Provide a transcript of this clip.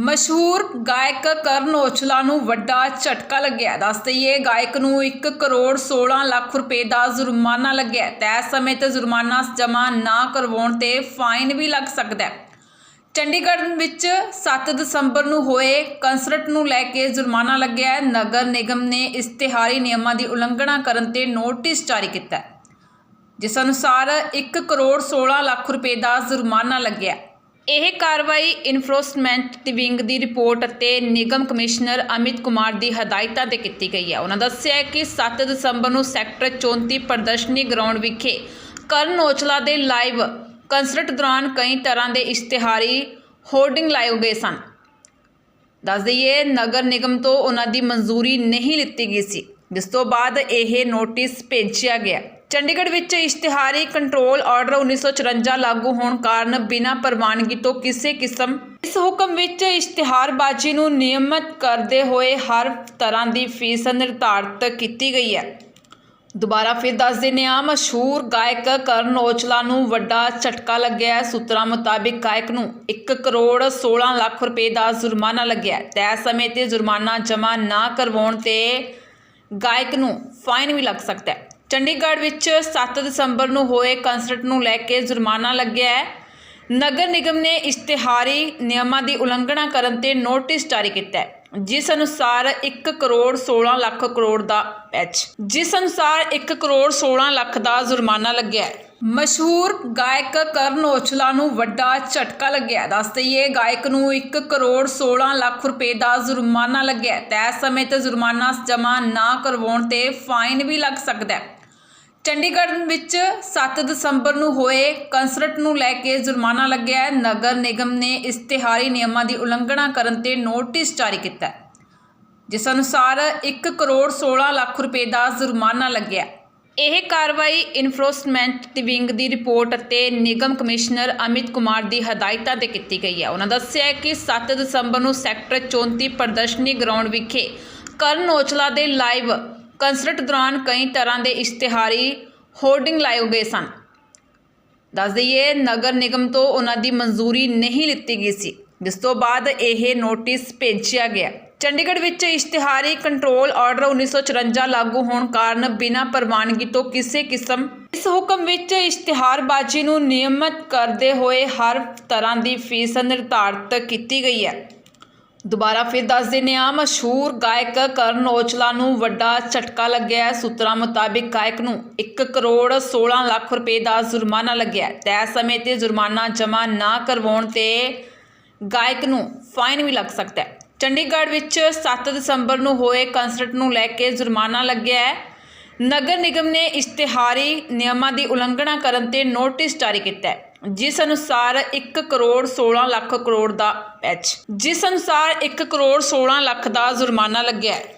ਮਸ਼ਹੂਰ ਗਾਇਕ ਕਰਨ ਔਜਲਾ ਨੂੰ ਵੱਡਾ ਝਟਕਾ ਲੱਗਿਆ। ਦੱਸ ਦਈਏ, ਗਾਇਕ ਨੂੰ 1 ਕਰੋੜ 16 ਲੱਖ ਰੁਪਏ ਦਾ ਜੁਰਮਾਨਾ ਲੱਗਿਆ। ਤੈਅ ਸਮੇਂ ਤੇ ਜੁਰਮਾਨਾ ਜਮ੍ਹਾਂ ਨਾ ਕਰਵਾਉਣ ਤੇ ਫਾਈਨ ਵੀ ਲੱਗ ਸਕਦਾ ਹੈ। ਚੰਡੀਗੜ੍ਹ ਵਿੱਚ 7 ਦਸੰਬਰ ਨੂੰ ਹੋਏ ਕੰਸਰਟ ਨੂੰ ਲੈ ਕੇ ਜੁਰਮਾਨਾ ਲੱਗਿਆ। ਨਗਰ ਨਿਗਮ ਨੇ ਇਸ਼ਤਿਹਾਰੀ ਨਿਯਮਾਂ ਦੀ ਉਲੰਘਣਾ ਕਰਨ ਤੇ ਨੋਟਿਸ ਜਾਰੀ ਕੀਤਾ ਜਿਸ ਅਨੁਸਾਰ 1 ਕਰੋੜ 16 ਲੱਖ ਰੁਪਏ ਦਾ ਜੁਰਮਾਨਾ ਲੱਗਿਆ। ਇਹ ਕਾਰਵਾਈ ਇਨਫੋਰਸਮੈਂਟ ਦੀ ਵਿੰਗ ਦੀ ਰਿਪੋਰਟ ਅਤੇ ਨਿਗਮ ਕਮਿਸ਼ਨਰ ਅਮਿਤ ਕੁਮਾਰ ਦੀ ਹਦਾਇਤਾਂ ਤੇ ਕੀਤੀ ਗਈ ਹੈ। ਉਹਨਾਂ ਦੱਸਿਆ ਹੈ ਕਿ 7 ਦਸੰਬਰ ਨੂੰ ਸੈਕਟਰ 34 ਪ੍ਰਦਰਸ਼ਨੀ ਗਰਾਊਂਡ ਵਿਖੇ ਕਰਨ ਔਜਲਾ ਦੇ ਲਾਈਵ ਕੰਸਰਟ ਦੌਰਾਨ ਕਈ ਤਰ੍ਹਾਂ ਦੇ ਇਸ਼ਤਿਹਾਰੀ ਹੋਰਡਿੰਗ ਲਾਏ ਗਏ ਸਨ। ਦੱਸ ਦਈਏ, ਨਗਰ ਨਿਗਮ ਤੋਂ ਉਹਨਾਂ ਦੀ ਮਨਜ਼ੂਰੀ ਨਹੀਂ ਲਿੱਤੀ ਗਈ ਸੀ। ਜਿਸ ਤੋਂ ਬਾਅਦ ਇਹ ਨੋਟਿਸ ਭੇਜਿਆ ਗਿਆ। ਚੰਡੀਗੜ੍ਹ ਵਿੱਚ ਇਸ਼ਤਿਹਾਰੀ ਕੰਟਰੋਲ ਆਰਡਰ 1954 ਲਾਗੂ ਹੋਣ ਕਾਰਨ ਬਿਨਾਂ ਪ੍ਰਵਾਨਗੀ ਤੋਂ ਕਿਸੇ ਕਿਸਮ ਇਸ ਹੁਕਮ ਵਿੱਚ ਇਸ਼ਤਿਹਾਰਬਾਜ਼ੀ ਨੂੰ ਨਿਯਮਤ ਕਰਦੇ ਹੋਏ ਹਰ ਤਰ੍ਹਾਂ ਦੀ ਫੀਸ ਨਿਰਧਾਰਤ ਕੀਤੀ ਗਈ ਹੈ। ਦੁਬਾਰਾ ਫਿਰ ਦੱਸ ਦਿੰਦੇ ਹਾਂ, ਮਸ਼ਹੂਰ ਗਾਇਕ ਕਰਨ ਔਜਲਾ ਨੂੰ ਵੱਡਾ ਝਟਕਾ ਲੱਗਿਆ ਹੈ। ਸੂਤਰਾਂ ਮੁਤਾਬਿਕ ਗਾਇਕ ਨੂੰ 1 ਕਰੋੜ 16 ਲੱਖ ਰੁਪਏ ਦਾ ਜੁਰਮਾਨਾ ਲੱਗਿਆ ਤੈਅ ਸਮੇਂ ਤੇ ਜੁਰਮਾਨਾ ਜਮ੍ਹਾਂ ਨਾ ਕਰਵਾਉਣ ਤੇ ਗਾਇਕ ਨੂੰ ਫਾਈਨ ਵੀ ਲੱਗ ਸਕਦਾ ਹੈ। ਚੰਡੀਗੜ੍ਹ ਵਿੱਚ 7 ਦਸੰਬਰ ਨੂੰ ਹੋਏ ਕੰਸਰਟ ਨੂੰ ਲੈ ਕੇ ਜੁਰਮਾਨਾ ਲੱਗਿਆ ਹੈ। ਨਗਰ ਨਿਗਮ ਨੇ ਇਸ਼ਤਿਹਾਰੀ ਨਿਯਮਾਂ ਦੀ ਉਲੰਘਣਾ ਕਰਨ ਤੇ ਨੋਟਿਸ ਜਾਰੀ ਕੀਤਾ ਹੈ। ਜਿਸ ਅਨੁਸਾਰ 1 ਕਰੋੜ 16 ਲੱਖ ਕਰੋੜ ਦਾ ਪੈਚ ਜਿਸ ਅਨੁਸਾਰ 1 ਕਰੋੜ 16 ਲੱਖ ਦਾ ਜੁਰਮਾਨਾ ਲੱਗਿਆ ਮਸ਼ਹੂਰ ਗਾਇਕ ਕਰਨ ਔਜਲਾ ਨੂੰ ਵੱਡਾ ਝਟਕਾ ਲੱਗਿਆ ਦੱਸ ਦਈਏ, ਗਾਇਕ ਨੂੰ 1 ਕਰੋੜ 16 ਲੱਖ ਰੁਪਏ ਦਾ ਜੁਰਮਾਨਾ ਲੱਗਿਆ ਤੈਅ ਸਮੇਂ ਤੇ ਜੁਰਮਾਨਾ ਜਮ੍ਹਾਂ ਨਾ ਕਰਵਾਉਣ ਤੇ ਫਾਈਨ ਵੀ ਲੱਗ ਸਕਦਾ ਹੈ। ਚੰਡੀਗੜ੍ਹ ਵਿੱਚ 7 ਦਸੰਬਰ ਨੂੰ ਹੋਏ ਕੰਸਰਟ ਨੂੰ ਲੈ ਕੇ ਜੁਰਮਾਨਾ ਲੱਗਿਆ ਹੈ। ਨਗਰ ਨਿਗਮ ਨੇ ਇਸ਼ਤਿਹਾਰੀ ਨਿਯਮਾਂ ਦੀ ਉਲੰਘਣਾ ਕਰਨ ਤੇ ਨੋਟਿਸ ਜਾਰੀ ਕੀਤਾ ਹੈ। ਜਿਸ ਅਨੁਸਾਰ 1 ਕਰੋੜ 16 ਲੱਖ ਰੁਪਏ ਦਾ ਜੁਰਮਾਨਾ ਲੱਗਿਆ ਇਹ ਕਾਰਵਾਈ ਇਨਫੋਰਸਮੈਂਟ ਦੀ ਵਿੰਗ ਦੀ ਰਿਪੋਰਟ ਅਤੇ ਨਿਗਮ ਕਮਿਸ਼ਨਰ ਅਮਿਤ ਕੁਮਾਰ ਦੀ ਹਦਾਇਤਾਂ ਤੇ ਕੀਤੀ ਗਈ ਹੈ। ਉਹਨਾਂ ਦੱਸਿਆ ਕਿ 7 ਦਸੰਬਰ ਨੂੰ ਸੈਕਟਰ 34 ਪ੍ਰਦਰਸ਼ਨੀ ਗਰਾਊਂਡ ਵਿਖੇ ਕਰਨ ਔਚਲਾ ਦੇ ਲਾਈਵ ਕੰਸਰਟ ਦੌਰਾਨ ਕਈ ਤਰ੍ਹਾਂ ਦੇ ਇਸ਼ਤਿਹਾਰੀ ਹੋਰਡਿੰਗ ਲਾਏ ਗਏ ਸਨ। ਦੱਸ ਦਈਏ, ਨਗਰ ਨਿਗਮ ਤੋਂ ਉਹਨਾਂ ਦੀ ਮਨਜ਼ੂਰੀ ਨਹੀਂ ਲਿੱਤੀ ਗਈ ਸੀ। ਜਿਸ ਤੋਂ ਬਾਅਦ ਇਹ ਨੋਟਿਸ ਭੇਜਿਆ ਗਿਆ। ਚੰਡੀਗੜ੍ਹ ਵਿੱਚ ਇਸ਼ਤਿਹਾਰੀ ਕੰਟਰੋਲ ਆਰਡਰ 1954 ਲਾਗੂ ਹੋਣ ਕਾਰਨ ਬਿਨਾਂ ਪ੍ਰਵਾਨਗੀ ਤੋਂ ਕਿਸੇ ਕਿਸਮ ਇਸ ਹੁਕਮ ਵਿੱਚ ਇਸ਼ਤਿਹਾਰਬਾਜ਼ੀ ਨੂੰ ਨਿਯਮਤ ਕਰਦੇ ਹੋਏ ਹਰ ਤਰ੍ਹਾਂ ਦੀ ਫੀਸ ਨਿਰਧਾਰਤ ਕੀਤੀ ਗਈ ਹੈ। ਦੁਬਾਰਾ ਫਿਰ ਦੱਸ ਦਿੰਦੇ ਹਾਂ, ਮਸ਼ਹੂਰ ਗਾਇਕ ਕਰਨ ਔਜਲਾ ਨੂੰ ਵੱਡਾ ਝਟਕਾ ਲੱਗਿਆ ਹੈ। ਸੂਤਰਾਂ ਮੁਤਾਬਿਕ ਗਾਇਕ ਨੂੰ 1 ਕਰੋੜ 16 ਲੱਖ ਰੁਪਏ ਦਾ ਜੁਰਮਾਨਾ ਲੱਗਿਆ ਹੈ। ਤੈਅ ਸਮੇਂ ਤੇ ਜੁਰਮਾਨਾ ਜਮ੍ਹਾਂ ਨਾ ਕਰਵਾਉਣ ਤੇ ਗਾਇਕ ਨੂੰ ਫਾਈਨ ਵੀ ਲੱਗ ਸਕਦਾ ਹੈ। ਚੰਡੀਗੜ੍ਹ ਵਿੱਚ 7 ਦਸੰਬਰ ਨੂੰ ਹੋਏ ਕੰਸਰਟ ਨੂੰ ਲੈ ਕੇ ਜੁਰਮਾਨਾ ਲੱਗਿਆ ਹੈ। ਨਗਰ ਨਿਗਮ ਨੇ ਇਸ਼ਤਿਹਾਰੀ ਨਿਯਮਾਂ ਦੀ ਉਲੰਘਣਾ ਕਰਨ ਤੇ ਨੋਟਿਸ ਜਾਰੀ ਕੀਤਾ ਹੈ। ਜਿਸ ਅਨੁਸਾਰ 1 ਕਰੋੜ 16 ਲੱਖ ਕਰੋੜ ਦਾ ਪੈਚ ਜਿਸ ਅਨੁਸਾਰ 1 ਕਰੋੜ 16 ਲੱਖ ਦਾ ਜੁਰਮਾਨਾ ਲੱਗਿਆ ਹੈ।